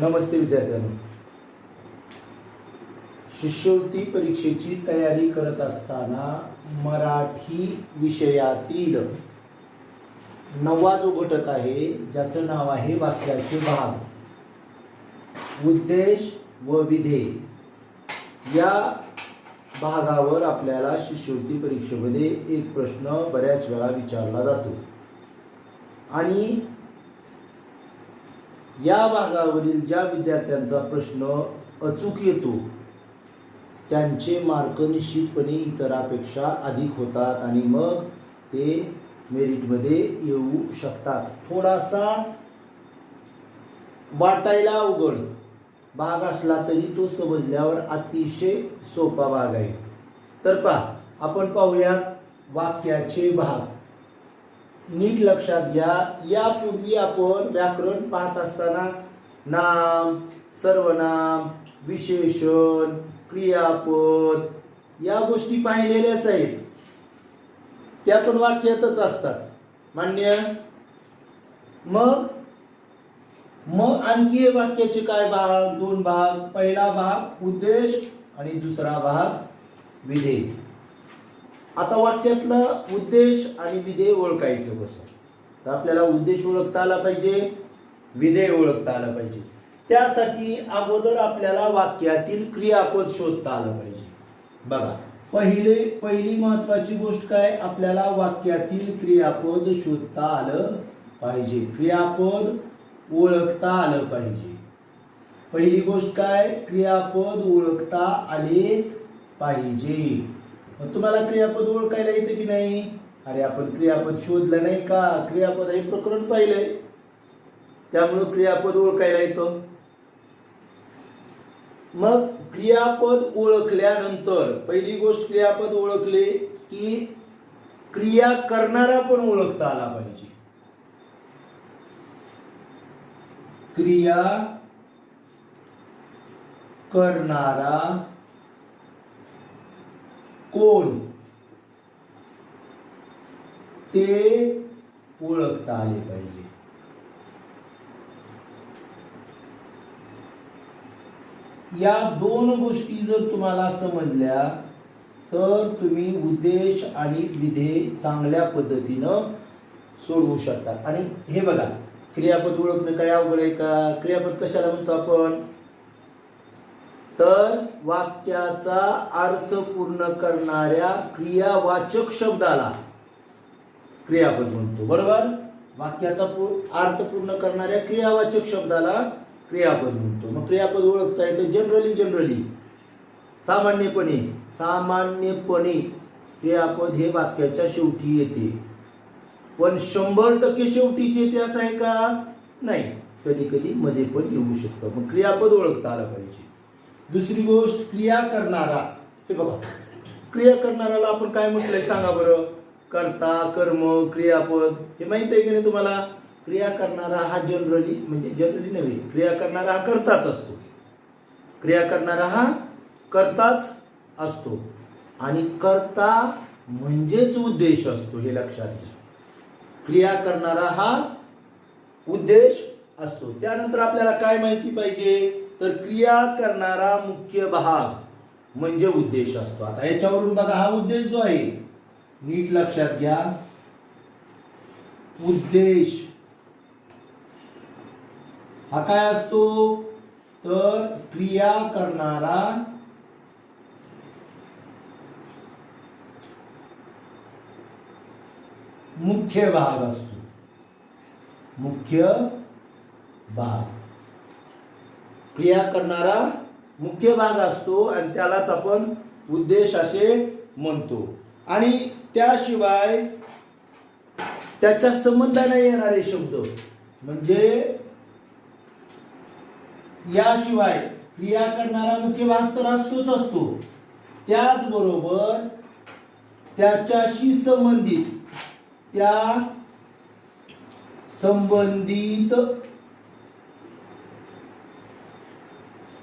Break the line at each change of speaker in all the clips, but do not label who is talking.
नमस्ते विद्यार्थ्यांनो. शिष्यवृत्ती परीक्षेची तयारी करत असताना मराठी विषयातील नववा जो घटक आहे ज्याचं नाव आहे वाक्याचे भाग. उद्देश व विधेय या भागावर आपल्याला शिष्यवृत्ती परीक्षेमध्ये एक प्रश्न बऱ्याच वेळा विचारला जातो. आणि या भागावरील ज्या विद्यार्थ्यांचा प्रश्न अचूक येतो त्यांचे मार्क निश्चितपणे इतरापेक्षा अधिक होतात आणि मग ते मेरिटमध्ये येऊ शकतात. थोडासा वाटायला अवघड. भाग असला तरी तो समजल्यावर अतिशय सोपा भाग आहे. तर पहा आपण पाहूयात वाक्याचे भाग. नीट लक्षात घ्या. यापूर्वी आपण व्याकरण पाहत असताना नाम सर्वनाम विशेषण क्रियापद या गोष्टी पाहिलेल्याच आहेत. त्या पण वाक्यातच असतात. मान्य? मग? मग आणखी वाक्याचे काय भाग? दोन भाग. पहिला भाग उद्देश आणि दुसरा भाग विधेय. आता वाक्यातलं उद्देश आणि विधेय ओळखायचं कसं? तर आपल्याला उद्देश ओळखता आला पाहिजे विधेय ओळखता आला पाहिजे. त्यासाठी अगोदर आपल्याला वाक्यातील क्रियापद शोधता आलं पाहिजे. बघा पहिले पहिली महत्वाची गोष्ट काय? आपल्याला वाक्यातील क्रियापद शोधता आलं पाहिजे. क्रियापद ओळखता आलं पाहिजे. पहिली गोष्ट काय? क्रियापद ओळखता आले पाहिजे. मग तुम्हाला क्रियापद ओळखायला येतं की नाही? अरे आपण क्रियापद शोधलं नाही का? क्रियापद हे प्रकरण पाहिलंय. त्यामुळं क्रियापद ओळखायला येतं. मग क्रियापद ओळखल्यानंतर पहिली गोष्ट क्रियापद ओळखले की क्रिया करणारा पण ओळखता आला पाहिजे. क्रिया करणारा कोण? ते ओळखता आले पाहिजे. या दोन गोष्टी जर तुम्हाला समजल्या तर तुम्ही उद्देश आणि विधेय चांगल्या पद्धतीनं सोडवू शकता. आणि हे बघा क्रियापद ओळखणं काय अवघड आहे का? क्रियापद कशाला म्हणतो आपण? तर वाक्याचा अर्थ पूर्ण करणाऱ्या क्रियावाचक शब्दाला क्रियापद म्हणतो बरोबर? वाक्याचा अर्थ पूर्ण करणाऱ्या क्रियावाचक शब्दाला क्रियापद म्हणतो. मग क्रियापद ओळखता येतं जनरली जनरली सामान्यपणे सामान्यपणे क्रियापद हे वाक्याच्या शेवटी येते. पण शंभर टक्के शेवटीचे येते असं आहे का? नाही. कधी कधी मध्ये पण येऊ शकतं. मग क्रियापद ओळखता आलं पाहिजे. दुसरी गोष्ट क्रिया करणारा. हे बघा क्रिया करणाऱ्याला आपण काय म्हटलंय सांगा बरं? कर्ता कर्म क्रियापद हे माहीत आहे की नाही तुम्हाला? क्रिया करणारा हा जनरली म्हणजे जनरली नव्हे क्रिया करणारा हा कर्ताच असतो. क्रिया करणारा हा कर्ताच असतो. आणि कर्ता म्हणजेच उद्देश असतो हे लक्षात घ्या. क्रिया करणारा हा उद्देश असतो. त्यानंतर आपल्याला काय माहिती पाहिजे? तर क्रिया करणारा मुख्य भाग म्हणजे उद्देश असतो. आता याच्यावरून बघा हा उद्देश जो आहे नीट लक्षात घ्या. उद्देश. हा काय असतो? तर क्रिया करणारा मुख्य भाग असतो. मुख्य भाग. क्रिया करणारा मुख्य भाग असतो आणि त्यालाच आपण उद्देश असे म्हणतो. आणि त्याशिवाय त्याच्या संबंधाने येणारे शब्द म्हणजे याशिवाय क्रिया करणारा मुख्य भाग तर असतोच असतो. त्याचबरोबर त्याच्याशी संबंधित त्या संबंधित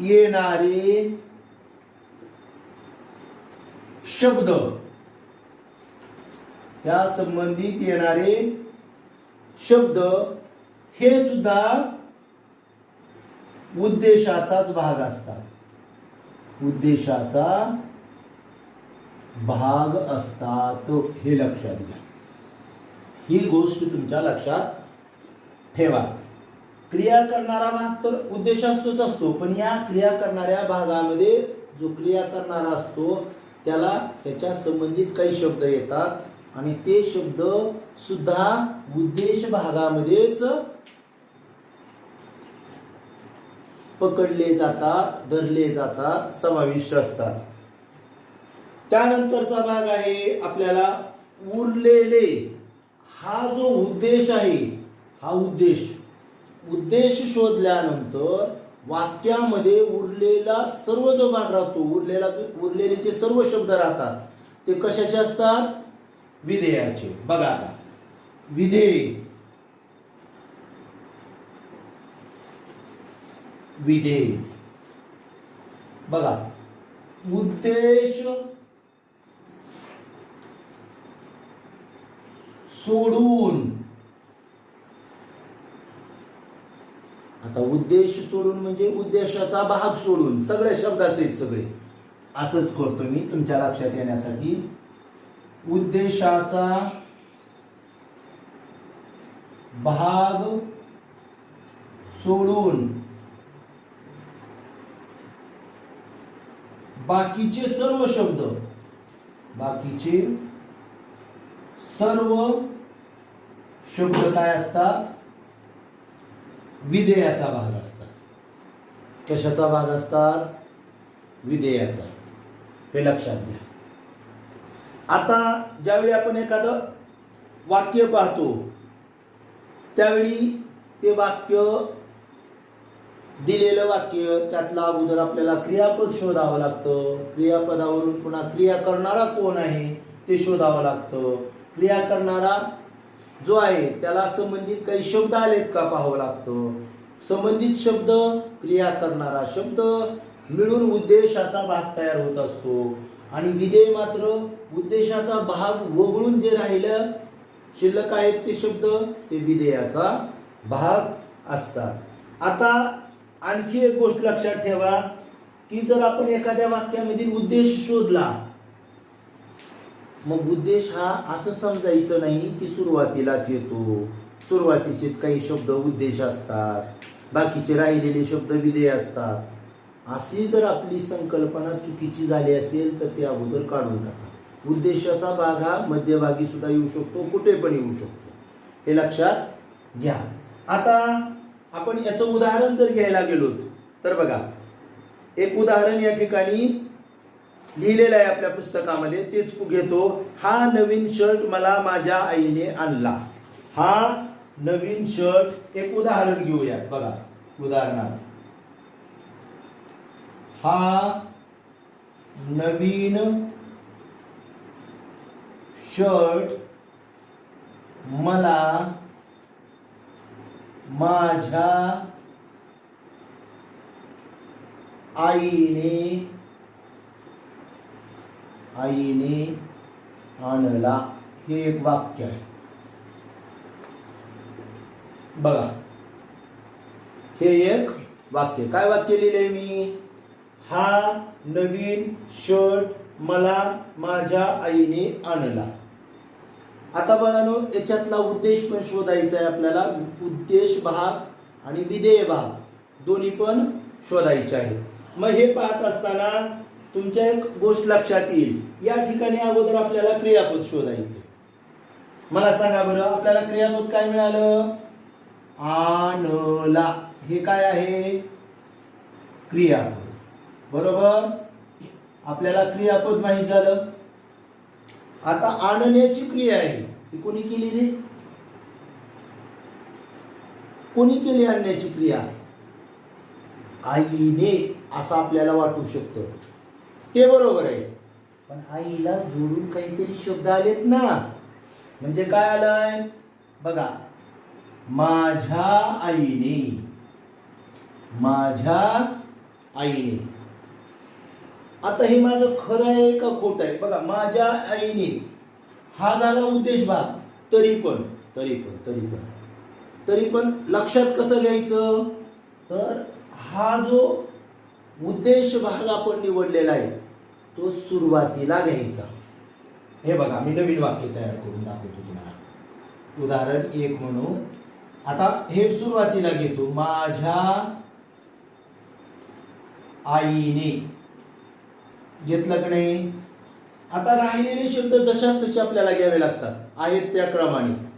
येणारे शब्द. या संबंधित येणारे शब्द हे सुद्धा उद्देशाचाच भाग असतात. उद्देशाचा भाग असतात हे लक्षात घ्या. ही गोष्ट तुमच्या लक्षात ठेवा. क्रिया करणारा भाग तर उद्देश असतोच असतो पण या क्रिया करणाऱ्या भागामध्ये जो क्रिया करणारा असतो त्याला त्याच्या संबंधित काही शब्द येतात आणि ते शब्द सुद्धा उद्देश भागामध्येच पकडले जातात धरले जातात समाविष्ट असतात. त्यानंतरचा भाग आहे आपल्याला उरलेले. हा जो उद्देश आहे हा उद्देश उद्देश शोधल्यानंतर वाक्यामध्ये उरलेला सर्व जो भाग राहतो उरलेला उरलेले जे सर्व शब्द राहतात ते कशाचे असतात? विधेयाचे. बघा आता. विधेय. विधेय. बघा. उद्देश सोडून आता उद्देश सोडून म्हणजे उद्देशाचा भाग सोडून सगळे शब्द असेल सगळे. असंच करतो मी तुमच्या लक्षात येण्यासाठी. उद्देशाचा भाग सोडून बाकीचे सर्व शब्द बाकीचे सर्व शब्द काय असतात? विधेयाचा भाग असतात. कशाचा भाग असतात? विधेयाचा. हे लक्षात घ्या. आता ज्यावेळी आपण एखादं वाक्य पाहतो त्यावेळी ते वाक्य दिलेलं वाक्य त्यातला अगोदर आपल्याला क्रियापद शोधावं लागतं. क्रियापदावरून पुन्हा क्रिया करणारा कोण आहे ते शोधावं लागतं. क्रिया करणारा जो आहे त्याला संबंधित काही शब्द आलेत का पाहावं लागतं? संबंधित शब्द क्रिया करणारा शब्द मिळून उद्देशाचा भाग तयार होत असतो. आणि विधेय मात्र उद्देशाचा भाग वगळून जे राहिलं शिल्लक आहेत ते शब्द ते विधेयाचा भाग असतात. आता आणखी एक गोष्ट लक्षात ठेवा की जर आपण एखाद्या वाक्यामधील उद्देश शोधला मग उद्देश हा असं समजायचं नाही की सुरुवातीलाच येतो. सुरुवातीचेच काही शब्द उद्देश असतात. बाकीचे राहिलेले शब्द विधेय असतात. अशी जर आपली संकल्पना चुकीची झाली असेल तर ते अगोदर काढून टाका. उद्देशाचा भाग हा मध्यभागी सुद्धा येऊ शकतो कुठे पण येऊ शकतो. हे लक्षात घ्या. आता आपण याचं उदाहरण जर घ्यायला गेलो तर बघा. एक उदाहरण या ठिकाणी लिहिलेलं आहे आपल्या पुस्तकामध्ये तेच घेतो हा नवीन शर्ट मला माझ्या आईने आणला. हा नवीन शर्ट एक उदाहरण घेऊया बघा उदाहरणार्थ. हा नवीन शर्ट मला माझ्या आईने आईने आणला हे एक वाक्य आहे. बघा. हे एक वाक्य. काय वाक्य लिहिले मी? हा नवीन शर्ट मला माझ्या आईने आणला. आता बघानो याच्यातला उद्देश पण शोधायचा आहे आपल्याला. उद्देश भाग आणि विधेय भाग. दोन्ही पण शोधायचे आहे मग हे पाहत असताना तुमच्या एक गोष्ट लक्षात येईल. या ठिकाणी अगोदर आपल्याला क्रियापद शोधायचे मला सांगा बरं आपल्याला क्रियापद काय मिळालं? आणला हे काय आहे? क्रियापद. बरोबर? आपल्याला क्रियापद माहीत झालं. आता आणण्याची क्रिया आहे. ही कोणी केली रे? कोणी केली आणण्याची क्रिया? आईने असं आपल्याला वाटू शकतं. ते बरोबर आहे. पण आईला जोडून काहीतरी शब्द आलेत ना. म्हणजे काय आलंय? बघा. माझ्या आईने. माझ्या आईने. आता हे माझं खरं आहे का खोट आहे? बघा माझ्या आईने. हा झाला उद्देश भाग. तरी पण तरी पण तरी पण. तरी पण लक्षात कसं घ्यायचं? तर हा जो उद्देश भाग आपण निवडलेला आहे तो सुरुवातीला घ्यायचा. हे बघा मी नवीन वाक्य तयार करून दाखवतो तुम्हाला. उदाहरण एक म्हणून आता हे सुरुवातीला घेतो. माझ्या आईने घेतलं का नाही? आता राहिलेले शब्द जशाच तसे आपल्याला घ्यावे लागतात. आहेत त्या क्रमाने.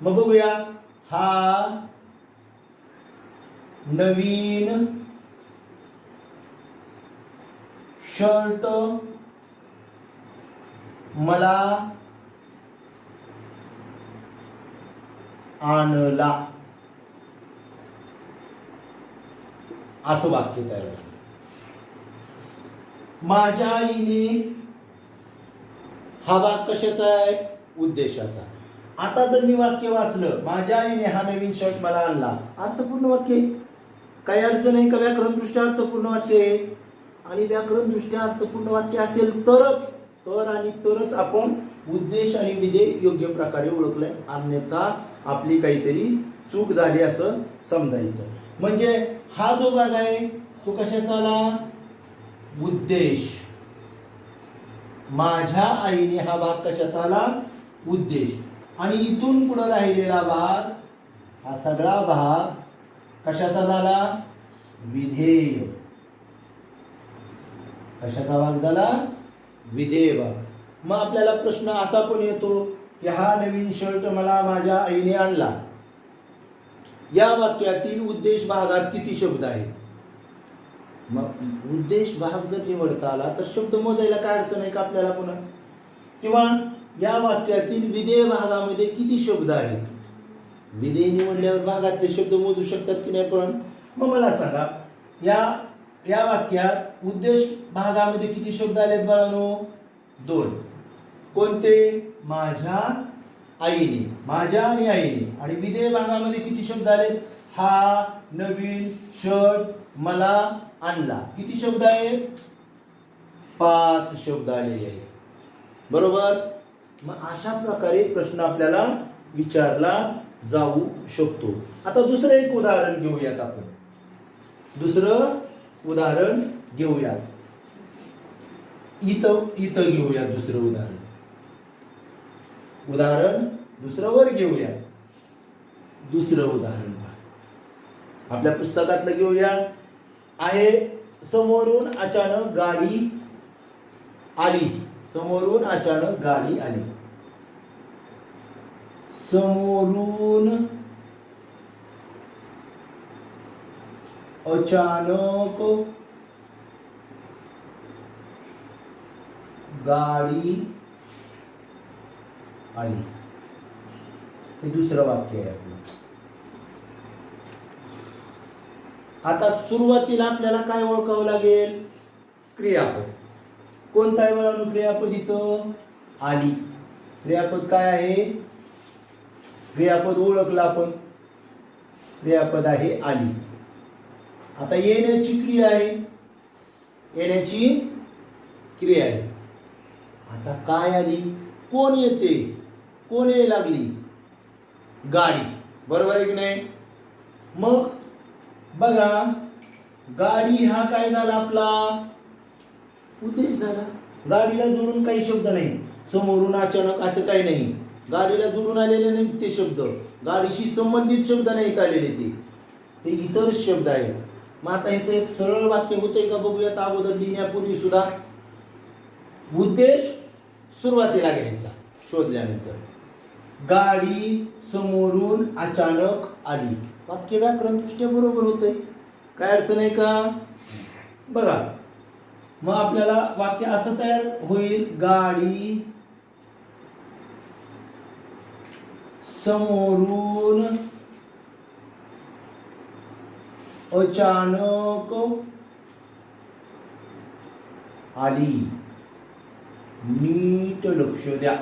मग बघूया. हा नवीन शर्ट मला आणला. असं वाक्य तयार झालं. माझ्या आईने हा भाग कशाचा आहे? उद्देशाचा. आता जर मी वाक्य वाचलं माझ्या आईने हा नवीन शर्ट मला आणला अर्थपूर्ण वाक्य काही अडचण आहे का? व्याकरण दृष्ट्या अर्थपूर्ण वाक्य आहे. आणि व्याकरण दृष्ट्या अर्थपूर्ण वाक्य असेल तरच तर आणि तरच आपण उद्देश आणि विधेय योग्य प्रकारे ओळखलंय. अन्यथा आपली काहीतरी चूक झाली असं समजायचं. म्हणजे हा जो भाग आहे तो कशाचा आला? उद्देश. माझ्या आईने हा भाग कशाचा आला? उद्देश. आणि इथून पुढे राहिलेला भाग हा सगळा भाग कशाचा झाला? विधेय. कशाचा भाग झाला? विधेय भाग मग आपल्याला प्रश्न असा पण येतो की हा नवीन शर्ट मला माझ्या आईने आणला. या वाक्यातील उद्देश भागात किती शब्द आहेत? मग उद्देश भाग जर निवडता आला तर शब्द मोजायला काय अडचण आहे का आपल्याला पुन्हा? किंवा या वाक्यातील विधेय भागामध्ये किती शब्द आहेत? विधेय निवडल्यावर भागातले शब्द मोजू शकतात की नाही पण? मग मला सांगा या या वाक्यात उद्देश भागामध्ये किती शब्द आलेत बाळानो? दोन. कोणते? माझ्या आईने. माझ्या आणि आईने. आणि विधेय भागामध्ये किती शब्द आलेत? हा नवीन शर्ट मला आणला. किती शब्द आहेत? पाच शब्द आलेले आहेत. बरोबर? मग अशा प्रकारे प्रश्न आपल्याला विचारला जाऊ शकतो. आता दुसरं एक उदाहरण घेऊयात आपण. दुसरं उदाहरण घेऊयात. इथं इथं घेऊयात दुसरं उदाहरण. उदाहरण दुसरं वर घेऊया दुसरं उदाहरण आपल्या पुस्तकातलं घेऊया. आहे समोरून अचानक गाडी आली. समोरून अचानक गाडी आली. समोरून अचानक गाडी। आली। हे दुसरं वाक्य आहे आपलं. आता सुरुवातीला आपल्याला काय ओळखावं लागेल? क्रियापद. कोणता आहे क्रियापद इथं? आली. क्रियापद काय आहे? क्रियापद ओळखलं आपण. क्रियापद आहे आली. आता येण्याची क्रिया आहे. येण्याची क्रिया आहे. आता काय आली? कोण येते? कोण ये लागली? गाडी. बरोबर आहे की नाही? मग बघा गाडी हा काय झाला आपला? उद्देश झाला. गाडीला जोडून काही शब्द नाही. समोरून अचानक असं काही नाही. गाडीला जोडून आलेले नाहीत ते शब्द. गाडीशी संबंधित शब्द नाहीत आलेले ते. ते इतर शब्द आहेत. मग आता ह्याचं एक सरळ वाक्य होतंय का बघूयात अगोदर लिहिण्यापूर्वी सुद्धा. उद्देश सुरुवातीला घ्यायचा शोधल्यानंतर. गाडी समोरून अचानक आली. वाक्य व्याकरण दृष्ट्या बरोबर होतंय. काय अडचण आहे का? बघा. मग आपल्याला वाक्य असं तयार होईल गाडी समोरून अचानक आली नीट लक्ष द्या.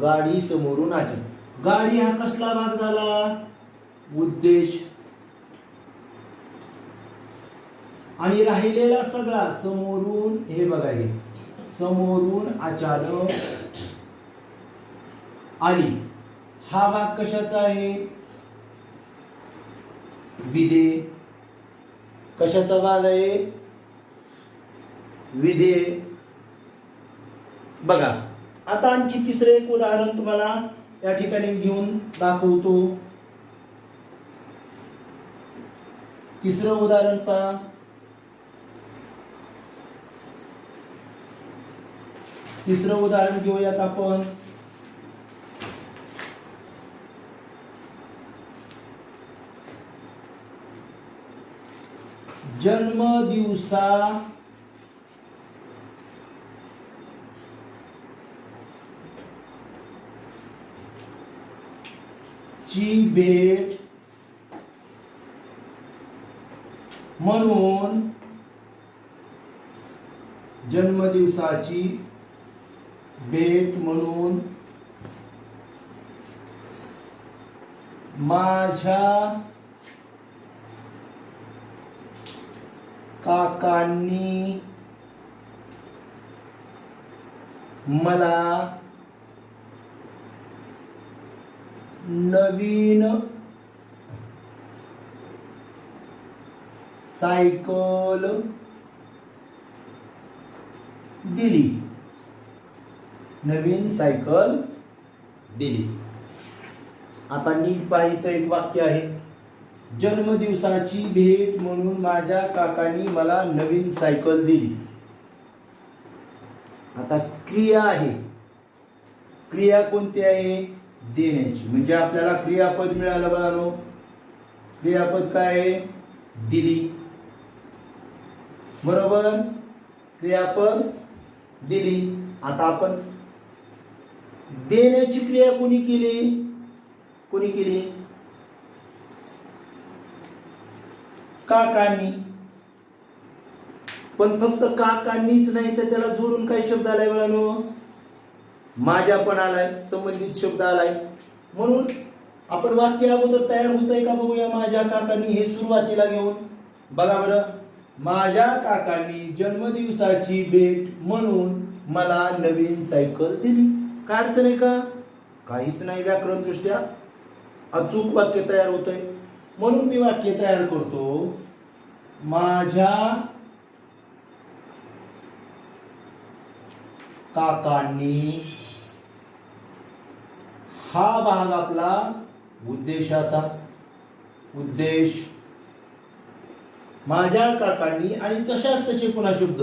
गाडी समोरून आली गाडी हा कसला भाग झाला? उद्देश. आणि राहिलेला सगळा समोरून हे बघा हे. समोरून अचानक आली. हा भाग कशाचा आहे? विदे कशाचा भाग आहे? विधेय बघा आता आणखी तिसरं एक उदाहरण तुम्हाला या ठिकाणी घेऊन दाखवतो. तिसरं उदाहरण पहा. तिसरं उदाहरण घेऊयात आपण. जन्मदिवसा ची भेट म्हणून जन्मदिवसाची भेट म्हणून माझ्या काकांनी मला नवीन सायकल दिली. नवीन सायकल दिली. आता नीट पाहिजे एक वाक्य आहे. जन्मदिवसाची भेट म्हणून माझ्या काकांनी मला नवीन सायकल दिली. आता क्रिया आहे. क्रिया कोणती आहे? देण्याची. म्हणजे आपल्याला क्रियापद मिळालं बघालो क्रियापद काय आहे? दिली. बरोबर? क्रियापद दिली. आता आपण देण्याची क्रिया कोणी केली? कोणी केली? काकांनी. पण फक्त काकांनीच नाही तर त्याला जोडून काय शब्द आलाय मिळालो माझ्या पण आलाय संबंधित शब्द आलाय. म्हणून आपण वाक्य अगोदर तयार होतंय का बघूया माझ्या काकांनी हे सुरुवातीला घेऊन. बघा बरं. माझ्या काकांनी जन्मदिवसाची भेट म्हणून मला नवीन सायकल दिली. काय अडचण आहे का? काहीच नाही व्याकरण दृष्ट्या अचूक वाक्य तयार होतंय. म्हणून मी वाक्य तयार करतो माझ्या काकांनी हा भाग आपला उद्देशाचा उद्देश माझ्या काकांनी आणि तशाच तसे पुन्हा शब्द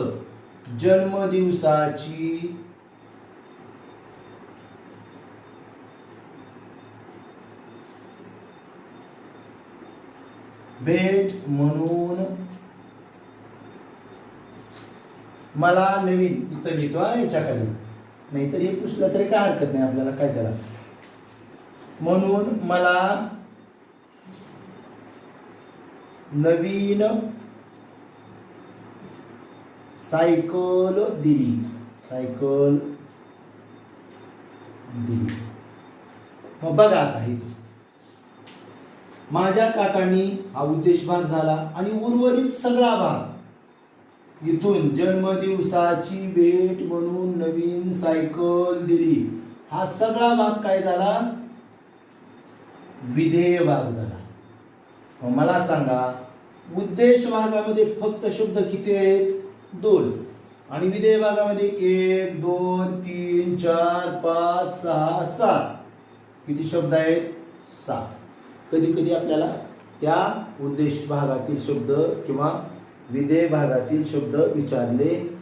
जन्मदिवसाची भेट म्हणून. मला नवीन इथं लिहितो याच्याखाली. नाहीतर हे पुसलं तरी काय हरकत नाही आपल्याला काय त्याला. म्हणून मला नवीन सायकल दिली. सायकल दिली. मग बघा आता इथं माझ्या काकांनी हा उद्देश भाग झाला आणि उर्वरित सगळा भाग. इथून जन्मदिवसाची भेट म्हणून नवीन सायकल दिली. हा सगळा भाग काय झाला? विधेय भाग झाला. मला सांगा उद्देश भागामध्ये फक्त शब्द किती आहेत? दोन. आणि विधेय भागामध्ये एक दोन तीन चार पाच सहा सात. किती शब्द आहेत? सात. कधी कधी आपल्याला त्या उद्देश भागातील शब्द किंवा विधेय भागातील शब्द विचारले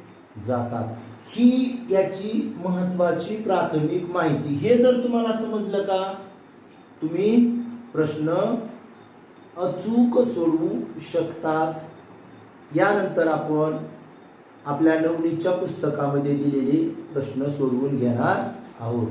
जातात. ही याची महत्वाची प्राथमिक माहिती. हे जर तुम्हाला समजलं का? तुम्ही प्रश्न अचूक सोडवू शकतात. यानंतर आपण आपल्या नवनीतच्या पुस्तकामध्ये दिलेले प्रश्न सोडवून घेणार आहोत.